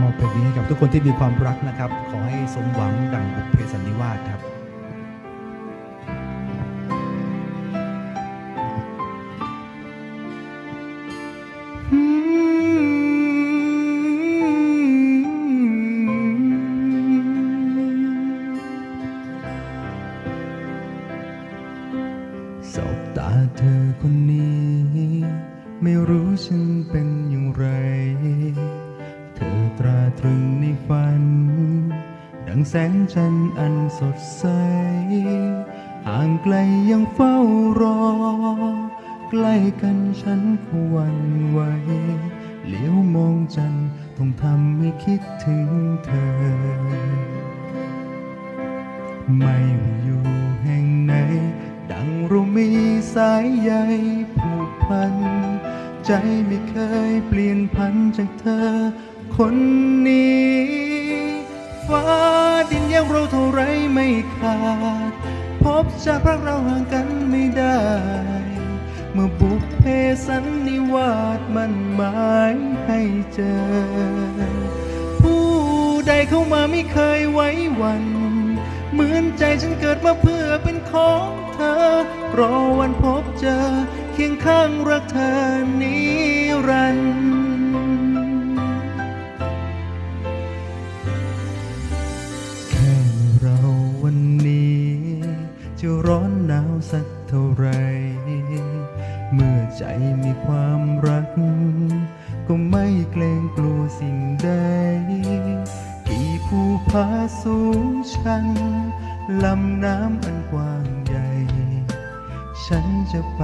นี้ให้กับทุกคนที่มีความรักนะครับ ขอให้สมหวังดังบุพเพสันนิวาสครับสบตาเธอคนนี้ ไม่รู้ฉันเป็นอย่างไร ตรึงในฝัน ดังแสงจันทร์อันสดใส ห่างไกลยังเฝ้ารอ ใกล้กันฉันก็หวันไหวเหลียวมองจันทร์ต้องทำให้คิดถึงเธอ ไม่ว่าอยู่แห่งไหน ดังเรามีสายใยผูกพัน ใจไม่เคยเปลี่ยนพันจากเธอ คนนี้ ฟ้าดินแยกเราเท่าไรไม่ขาด พบชาติพรักเราห่างกันไม่ได้ เมื่อบุพเพสันนิวาสมันหมายให้เจอ ผู้ใดเข้ามาไม่เคยไว้วันเหมือนใจฉันเกิดมาเพื่อเป็นของเธอ รอวันพบเจอ เคียงข้างรักเธอนิรันดร์ จะร้อนหนาวสักเท่าไร เมื่อใจมีความรัก ก็ไม่เกรงกลัวสิ่งใด กี่ภูผาสูงชัน ลำน้ำอันกว้างใหญ่ ฉันจะไป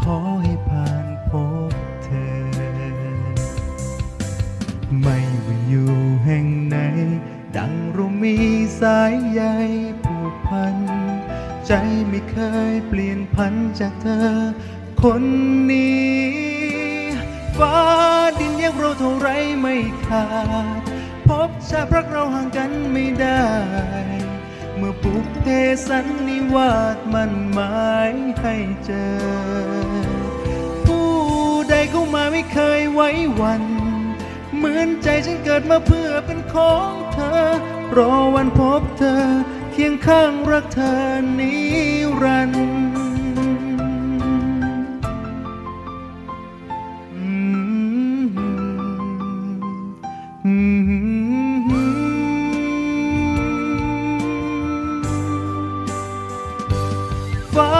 ขอให้ผ่านพบเธอ ไม่ว่าอยู่แห่งไหน ดังเรามีสายใยผูกพัน ใจไม่เคยเปลี่ยนพันจากเธอ คนนี้ ฟ้าดินแยกเราเท่าไรไม่ขาด พบชาติรักเราห่างกันไม่ได้ เมื่อปุกเพสันนิวาสมันหมายให้เจอ ผู้ใดเข้ามาไม่เคยไว้วัน เหมือนใจฉันเกิดมาเพื่อเป็นของเธอ รอวันพบเธอ เคียงข้างรักเธอนิรันดร์ฟ้า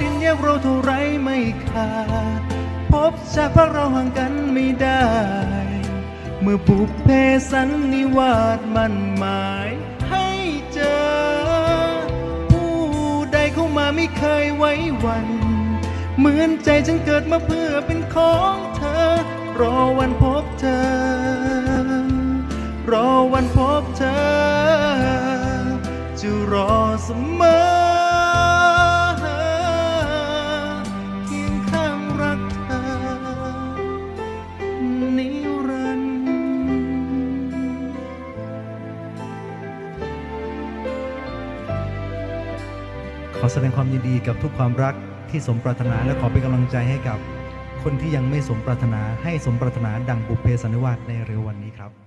ดินแยกเราเท่าไรไม่ขาดพบชาติพักเราห่างกันไม่ได้ เมื่อบุพเพสันนิวาสมันหมาย เข้ามาไม่เคยไว้วัน เหมือนใจฉันเกิดมาเพื่อเป็นของเธอ รอวันพบเธอ รอวันพบเธอ จะรอเสมอ อแสดงความยินดีกับทุกความรักที่สมปรารถนาและขอเป็นกำลังใจให้กับ คนที่ยังไม่สมปรารถนาให้สมปรารถนาดังบุพเพสันนิวาสในเร็ววันนี้ครับ